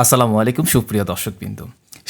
আসসালামু আলাইকুম, সুপ্রিয় দর্শকবৃন্দ।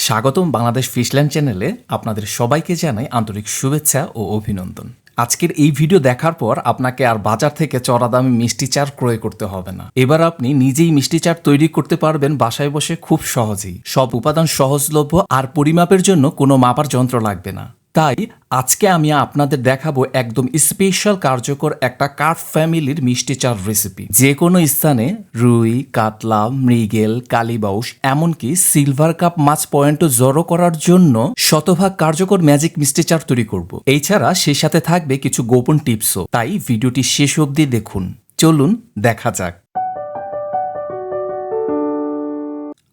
স্বাগতম বাংলাদেশ ফিশল্যান্ড চ্যানেলে আপনাদের সবাইকে জানাই আন্তরিক শুভেচ্ছা ও অভিনন্দন। আজকের এই ভিডিও দেখার পর আপনাকে আর বাজার থেকে চড়া দামে মিষ্টি চার ক্রয় করতে হবে না। এবার আপনি নিজেই মিষ্টি চার তৈরি করতে পারবেন বাসায় বসে খুব সহজেই। সব উপাদান সহজলভ্য আর পরিমাপের জন্য কোনো মাপার যন্ত্র লাগবে না। তাই আজকে আমি আপনাদের দেখাবো একদম স্পেশাল কার্যকর একটা কার্প ফ্যামিলির মিষ্টি চার রেসিপি যে কোনো স্থানে রুই, কাতলা, মৃগেল কালীবাউস এমনকি সিলভার কাপ মাছ পয়েন্টও জড়ো করার জন্য শতভাগ কার্যকর ম্যাজিক মিষ্টি চার তৈরি করব। এছাড়া সেই সাথে থাকবে কিছু গোপন টিপসও। তাই ভিডিওটি শেষ অবধি দেখুন। চলুন দেখা যাক।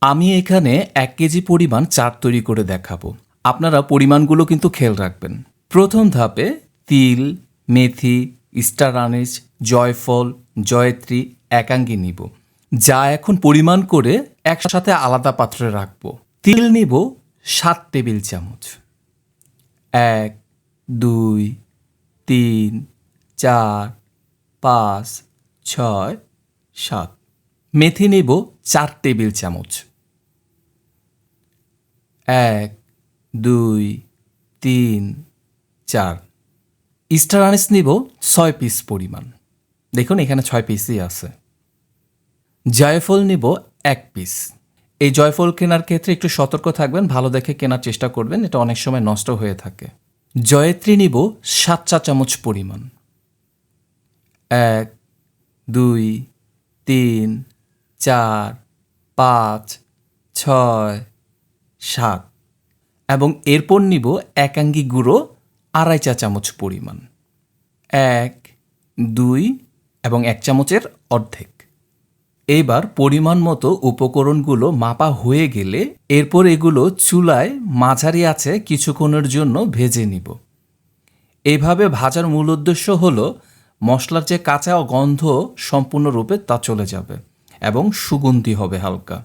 আমি এখানে এক কেজি পরিমাণ চার তৈরি করে দেখাবো। আপনারা পরিমাণগুলো কিন্তু খেয়াল রাখবেন। প্রথম ধাপে তিল, মেথি, স্টার আনিস, জয়ফল, জয়ত্রী, একাঙ্গি নিব। যা এখন পরিমাণ করে একসাথে আলাদা পাত্রে রাখব। তিল নিব সাত টেবিল চামচ। এক, দুই, তিন, চার, পাঁচ, ছয়, সাত। মেথি নেব চার টেবিল চামচ। এক দুই, তিন, চার। স্টার আনিস নিব ছয় পিস পরিমাণ। দেখুন, এখানে ছয় পিসই আছে। জয়ফল নিব এক পিস এই জয়ফল কেনার ক্ষেত্রে একটু সতর্ক থাকবেন, ভালো দেখে কেনার চেষ্টা করবেন, এটা অনেক সময় নষ্ট হয়ে থাকে। জয়ত্রী নিব সাত চা চামচ পরিমাণ। এক, দুই, তিন, চার, পাঁচ, ছয়, সাত। এবং এরপর নিব একাঙ্গি গুঁড়ো আড়াই চা চামচ পরিমাণ। এক, দুই এবং এক চামচের অর্ধেক। এইবার পরিমাণ মতো উপকরণগুলো মাপা হয়ে গেলে এরপর এগুলো চুলায় মাঝারি আছে কিছুক্ষণের জন্য ভেজে নিব। এইভাবে ভাজার মূল উদ্দেশ্য হল মশলার যে কাঁচা গন্ধ সম্পূর্ণরূপে তা চলে যাবে এবং সুগন্ধি হবে হালকা।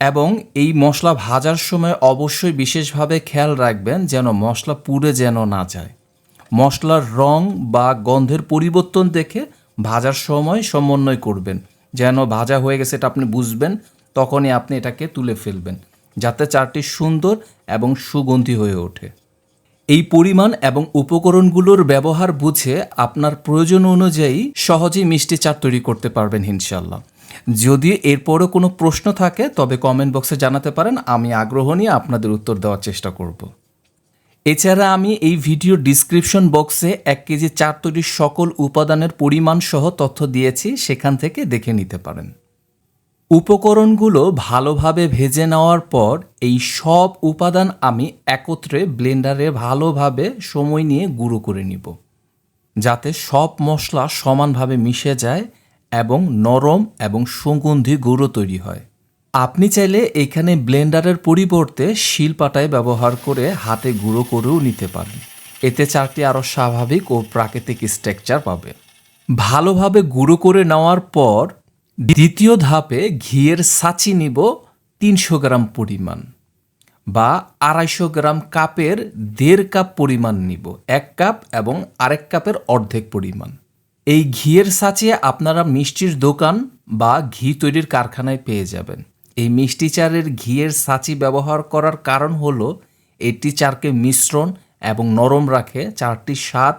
এবং এই মশলা ভাজার সময় অবশ্যই বিশেষভাবে খেয়াল রাখবেন যেন মশলা পুড়ে যেন না যায়। মশলার রং বা গন্ধের পরিবর্তন দেখে ভাজার সময় সমন্বয় করবেন। যেন ভাজা হয়ে গেছে এটা আপনি বুঝবেন, তখনই আপনি এটাকে তুলে ফেলবেন, যাতে চারটি সুন্দর এবং সুগন্ধি হয়ে ওঠে। এই পরিমাণ এবং উপকরণগুলোর ব্যবহার বুঝে আপনার প্রয়োজন অনুযায়ী সহজেই মিষ্টি চাট তৈরি করতে পারবেন ইনশাল্লাহ যদি এরপরও কোনো প্রশ্ন থাকে, তবে কমেন্ট বক্সে জানাতে পারেন, আমি আগ্রহ নিয়ে আপনাদের উত্তর দেওয়ার চেষ্টা করব। এছাড়া আমি এই ভিডিও ডিসক্রিপশন বক্সে এক কেজি চার তৈরির সকল উপাদানের পরিমাণ সহ তথ্য দিয়েছি, সেখান থেকে দেখে নিতে পারেন। উপকরণগুলো ভালোভাবে ভেজে নেওয়ার পর এই সব উপাদান আমি একত্রে ব্লেন্ডারে ভালোভাবে সময় নিয়ে গুঁড়ো করে নিব, যাতে সব মশলা সমানভাবে মিশে যায় এবং নরম এবং সুগন্ধি গুঁড়ো তৈরি হয়। আপনি চাইলে এখানে ব্লেন্ডারের পরিবর্তে শিলপাটায় ব্যবহার করে হাতে গুঁড়ো করেও নিতে পারেন। এতে চারটি আরও স্বাভাবিক ও প্রাকৃতিক স্ট্রাকচার পাবে। ভালোভাবে গুঁড়ো করে নেওয়ার পর দ্বিতীয় ধাপে ঘিয়ের সাচি নিব তিনশো গ্রাম পরিমাণ বা আড়াইশো গ্রাম কাপের দেড় কাপ পরিমাণ নিব, এক কাপ এবং আরেক কাপের অর্ধেক পরিমাণ। এই ঘিয়ের সাঁচিয়ে আপনারা মিষ্টির দোকান বা ঘি তৈরির কারখানায় পেয়ে যাবেন। এই মিষ্টি চারের ঘিয়ের সাঁচি ব্যবহার করার কারণ হলো, এটি চারকে মিশ্রণ এবং নরম রাখে, চারটি স্বাদ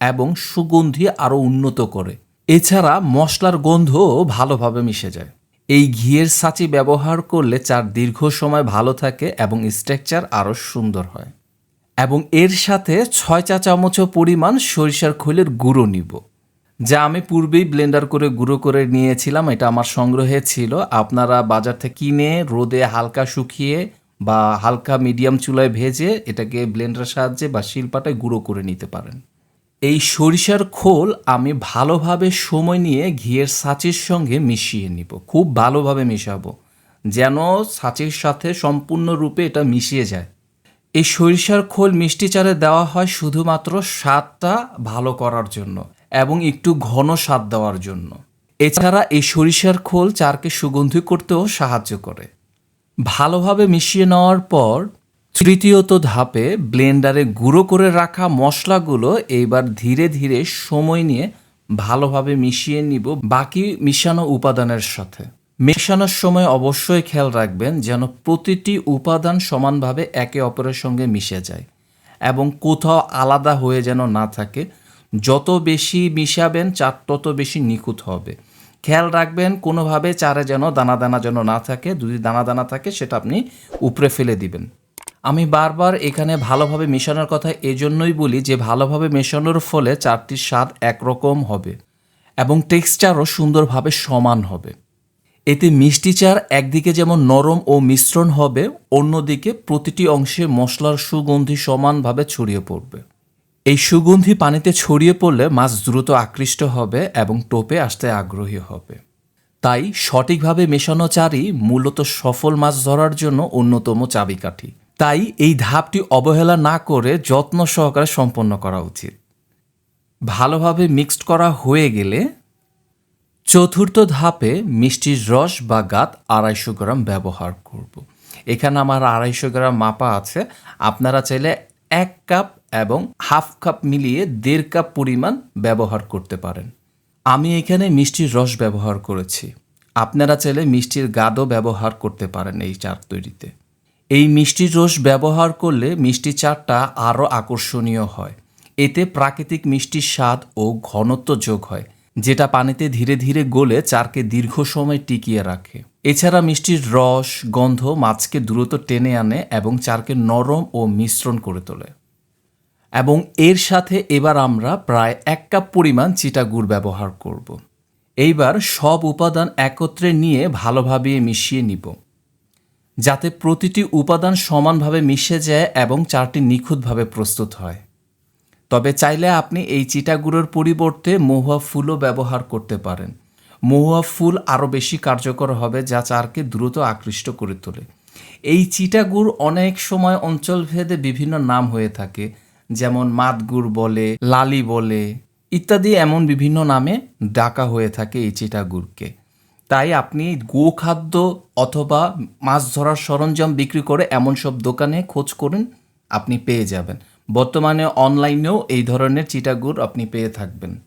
এবং সুগন্ধি আরও উন্নত করে। এছাড়া মশলার গন্ধও ভালোভাবে মিশে যায়। এই ঘিয়ের সাঁচি ব্যবহার করলে চার দীর্ঘ সময় ভালো থাকে এবং স্ট্রাকচার আরও সুন্দর হয়। এবং এর সাথে ছয় চা চামচ পরিমাণ সরিষার খৈলের গুঁড়ো নিব। যা আমি পূর্বেই ব্লেন্ডার করে গুঁড়ো করে নিয়েছিলাম, এটা আমার সংগ্রহে ছিল। আপনারা বাজার থেকে কিনে রোদে হালকা শুকিয়ে বা হালকা মিডিয়াম চুলায় ভেজে এটাকে ব্লেন্ডারের সাহায্যে বা শিলপাটায় গুঁড়ো করে নিতে পারেন। এই সরিষার খোল আমি ভালোভাবে সময় নিয়ে ঘিয়ের সাঁচির সঙ্গে মিশিয়ে নিব। খুব ভালোভাবে মিশাবো, যেন সাঁচির সাথে সম্পূর্ণরূপে এটা মিশিয়ে যায়। এই সরিষার খোল মিষ্টি চারে দেওয়া হয় শুধুমাত্র স্বাদটা ভালো করার জন্য। এবং একটু ঘন স্বাদ দেওয়ার জন্য। এছাড়া এই সরিষার খোল চারকে সুগন্ধি করতেও সাহায্য করে। ভালোভাবে মিশিয়ে নেওয়ার পর তৃতীয়ত ধাপে ব্লেন্ডারে গুঁড়ো করে রাখা মশলাগুলো এইবার ধীরে ধীরে সময় নিয়ে ভালোভাবে মিশিয়ে নিব বাকি মিশানো উপাদানের সাথে। মেশানোর সময় অবশ্যই খেয়াল রাখবেন যেন প্রতিটি উপাদান সমানভাবে একে অপরের সঙ্গে মিশে যায় এবং কোথাও আলাদা হয়ে যেন না থাকে। যত বেশি মিশাবেন চার তত বেশি নিখুঁত হবে। খেয়াল রাখবেন, কোনোভাবে চারে যেন দানা দানা যেন না থাকে, যদি দানা দানা থাকে, সেটা আপনি উপরে ফেলে দিবেন। আমি বারবার এখানে ভালোভাবে মেশানোর কথা এজন্যই বলি যে, ভালোভাবে মেশানোর ফলে চারটির স্বাদ একরকম হবে এবং টেক্সচারও সুন্দরভাবে সমান হবে। এতে মিষ্টি চার একদিকে যেমন নরম ও মিশ্রণ হবে, অন্যদিকে প্রতিটি অংশে মশলার সুগন্ধি সমানভাবে ছড়িয়ে পড়বে। এই সুগন্ধি পানিতে ছড়িয়ে পড়লে মাছ দ্রুত আকৃষ্ট হবে এবং টোপে আসতে আগ্রহী হবে। তাই সঠিকভাবে মেশানো চারই মূলত সফল মাছ ধরার জন্য অন্যতম চাবিকাঠি। তাই এই ধাপটি অবহেলা না করে যত্ন সহকারে সম্পন্ন করা উচিত। ভালোভাবে মিক্সড করা হয়ে গেলে চতুর্থ ধাপে মিষ্টির রস বা গাত আড়াইশো গ্রাম ব্যবহার করব। এখানে আমার আড়াইশো গ্রাম মাপা আছে। আপনারা চাইলে এক কাপ এবং হাফ কাপ মিলিয়ে দেড় কাপ পরিমাণ ব্যবহার করতে পারেন। আমি এখানে মিষ্টির রস ব্যবহার করেছি। আপনারা চাইলে মিষ্টির গাদও ব্যবহার করতে পারেন এই চার তৈরিতে। এই মিষ্টির রস ব্যবহার করলে মিষ্টি চারটা আরও আকর্ষণীয় হয়। এতে প্রাকৃতিক মিষ্টির স্বাদ ও ঘনত্ব যোগ হয়, যেটা পানিতে ধীরে ধীরে গলে চারকে দীর্ঘ সময় টিকিয়ে রাখে। এছাড়া মিষ্টির রস, গন্ধ মাছকে দ্রুত টেনে আনে এবং চারকে নরম ও মিশ্রণ করে তোলে। এবং এর সাথে এবার আমরা প্রায় এক কাপ পরিমাণ চিটা গুড় ব্যবহার করব। এইবার সব উপাদান একত্রে নিয়ে ভালোভাবে মিশিয়ে নিব। যাতে প্রতিটি উপাদান সমানভাবে মিশে যায় এবং চারটি নিখুঁতভাবে প্রস্তুত হয়। তবে চাইলে আপনি এই চিটাগুড়োর পরিবর্তে মহুয়া ফুলও ব্যবহার করতে পারেন। মহুয়া ফুল আরও বেশি কার্যকর হবে যা চারকে দ্রুত আকৃষ্ট করে তোলে। এই চিটাগুড় অনেক সময় অঞ্চলভেদে বিভিন্ন নাম হয়ে থাকে যেমন মাতগুড় বলে, লালি বলে, ইত্যাদি এমন বিভিন্ন নামে ডাকা হয়ে থাকে এই চিটাগুড়কে তাই আপনি গোখাদ্য অথবা মাছ ধরার সরঞ্জাম বিক্রি করে এমন সব দোকানে খোঁজ করুন, আপনি পেয়ে যাবেন। বর্তমানে অনলাইনেও এই ধরনের চিটাগুড় আপনি পেয়ে থাকবেন।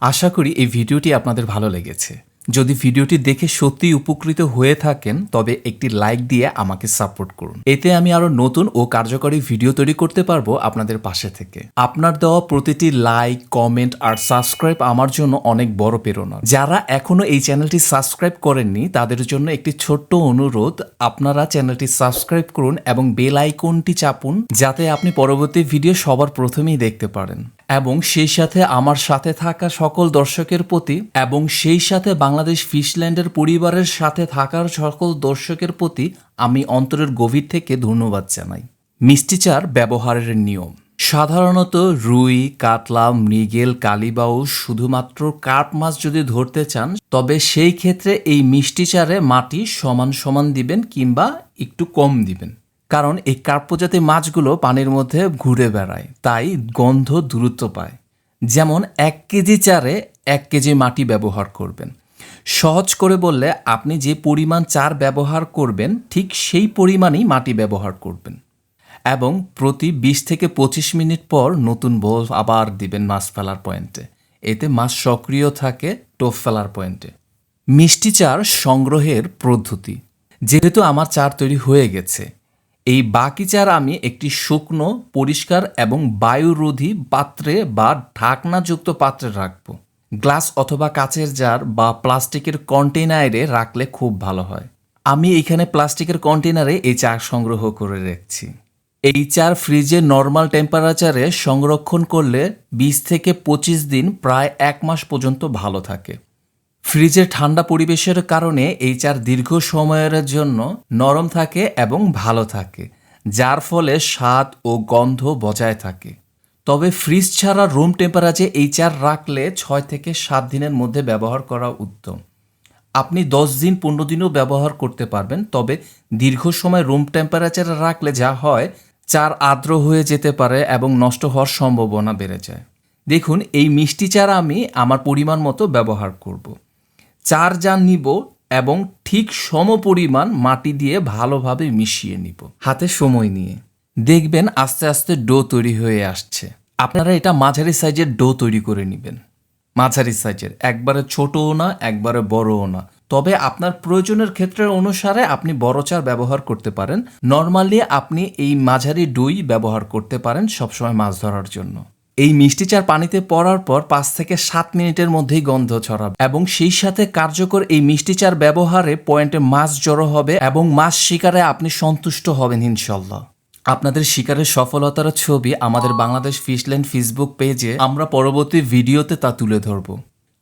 আশা করি এই ভিডিওটি আপনাদের ভালো লেগেছে। যদি ভিডিওটি দেখে সত্যিই উপকৃত হয়ে থাকেন, তবে একটি লাইক দিয়ে আমাকে সাপোর্ট করুন। এতে আমি আরও নতুন ও কার্যকরী ভিডিও তৈরি করতে পারব আপনাদের পাশে থেকে। আপনার দেওয়া প্রতিটি লাইক, কমেন্ট আর সাবস্ক্রাইব আমার জন্য অনেক বড় প্রেরণা। যারা এখনও এই চ্যানেলটি সাবস্ক্রাইব করেননি, তাদের জন্য একটি ছোট্ট অনুরোধ, আপনারা চ্যানেলটি সাবস্ক্রাইব করুন এবং বেল আইকনটি চাপুন, যাতে আপনি পরবর্তী ভিডিও সবার প্রথমেই দেখতে পারেন। এবং সেই সাথে আমার সাথে থাকা সকল দর্শকের প্রতি এবং সেই সাথে বাংলাদেশ ফিশল্যান্ডের পরিবারের সাথে থাকার সকল দর্শকের প্রতি আমি অন্তরের গভীর থেকে ধন্যবাদ জানাই। মিষ্টিচার ব্যবহারের নিয়ম। সাধারণত রুই, কাতলা, মৃগেল কালিবাউ শুধুমাত্র কার্প মাছ যদি ধরতে চান, তবে সেই ক্ষেত্রে এই মিষ্টি চারে মাটি সমান সমান দিবেন কিংবা একটু কম দিবেন। কারণ এই কার্প প্রজাতির মাছগুলো পানির মধ্যে ঘুরে বেড়ায়, তাই গন্ধ দূরত্ব পায়। যেমন এক কেজি চারে এক কেজি মাটি ব্যবহার করবেন। সহজ করে বললে আপনি যে পরিমাণ চার ব্যবহার করবেন, ঠিক সেই পরিমাণই মাটি ব্যবহার করবেন। এবং প্রতি বিশ থেকে পঁচিশ মিনিট পর নতুন বোল আবার দিবেন মাছ ফেলার পয়েন্টে। এতে মাছ সক্রিয় থাকে, টোপ ফেলার পয়েন্টে। মিষ্টি চার সংগ্রহের পদ্ধতি। যেহেতু আমার চার তৈরি হয়ে গেছে এই বাকি চার আমি একটি শুকনো, পরিষ্কার এবং বায়ুরোধী পাত্রে বা ঢাকনাযুক্ত পাত্রে রাখব। গ্লাস অথবা কাচের জার বা প্লাস্টিকের কন্টেনারে রাখলে খুব ভালো হয়। আমি এখানে প্লাস্টিকের কন্টেনারে এই চা সংগ্রহ করে রাখছি। এই চার ফ্রিজে নর্মাল টেম্পারেচারে সংরক্ষণ করলে বিশ থেকে পঁচিশ দিন, প্রায় এক মাস পর্যন্ত ভালো থাকে। ফ্রিজের ঠান্ডা পরিবেশের কারণে এই চার দীর্ঘ সময়ের জন্য নরম থাকে এবং ভালো থাকে, যার ফলে স্বাদ ও গন্ধ বজায় থাকে। তবে ফ্রিজ ছাড়া রুম টেম্পারেচারে এই চার রাখলে ছয় থেকে সাত দিনের মধ্যে ব্যবহার করা উত্তম। আপনি দশ দিন পনেরো দিনও ব্যবহার করতে পারবেন, তবে দীর্ঘ সময় রুম টেম্পারেচারে রাখলে যা হয়, চার আর্দ্র হয়ে যেতে পারে এবং নষ্ট হওয়ার সম্ভাবনা বেড়ে যায়। দেখুন, এই মিষ্টি চারা আমি আমার পরিমাণ মতো ব্যবহার করব। চার জান নিব এবং ঠিক সম পরিমাণ মাটি দিয়ে ভালোভাবে মিশিয়ে নিব। হাতে সময় নিয়ে। দেখবেন আস্তে আস্তে ডো তৈরি হয়ে আসছে। আপনারা এটা মাঝারি সাইজের ডো তৈরি করে নেবেন। মাঝারি সাইজের, একবারে ছোটও না, একবারে বড়ও না। তবে আপনার প্রয়োজনের ক্ষেত্রের অনুসারে আপনি বড় চার ব্যবহার করতে পারেন। নর্মালি আপনি এই মাঝারি ডুই ব্যবহার করতে পারেন সবসময় মাছ ধরার জন্য। এই মিষ্টি চার পানিতে পড়ার পর পাঁচ থেকে সাত মিনিটের মধ্যেই গন্ধ ছড়াবে এবং সেই সাথে কার্যকর এই মিষ্টি চার ব্যবহারে পয়েন্টে মাছ জড়ো হবে এবং মাছ শিকারে আপনি সন্তুষ্ট হবেন ইনশাল্লাহ আপনাদের শিকারের সফলতার ছবি আমাদের বাংলাদেশ ফিশল্যান্ড ফেসবুক পেজে আমরা পরবর্তী ভিডিওতে তা তুলে ধরব।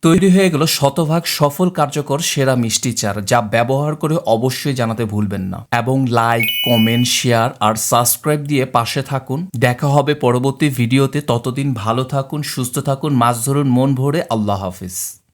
তৈরি হয়ে গেল শতভাগ সফল কার্যকর সেরা মিষ্টি চার, যা ব্যবহার করে অবশ্যই জানাতে ভুলবেন না। এবং লাইক কমেন্ট শেয়ার আর সাবস্ক্রাইব দিয়ে পাশে থাকুন। দেখা হবে পরবর্তী ভিডিওতে। ততদিন ভালো থাকুন, সুস্থ থাকুন। মাছ ধরুন, মন ভরে। আল্লাহ হাফিজ।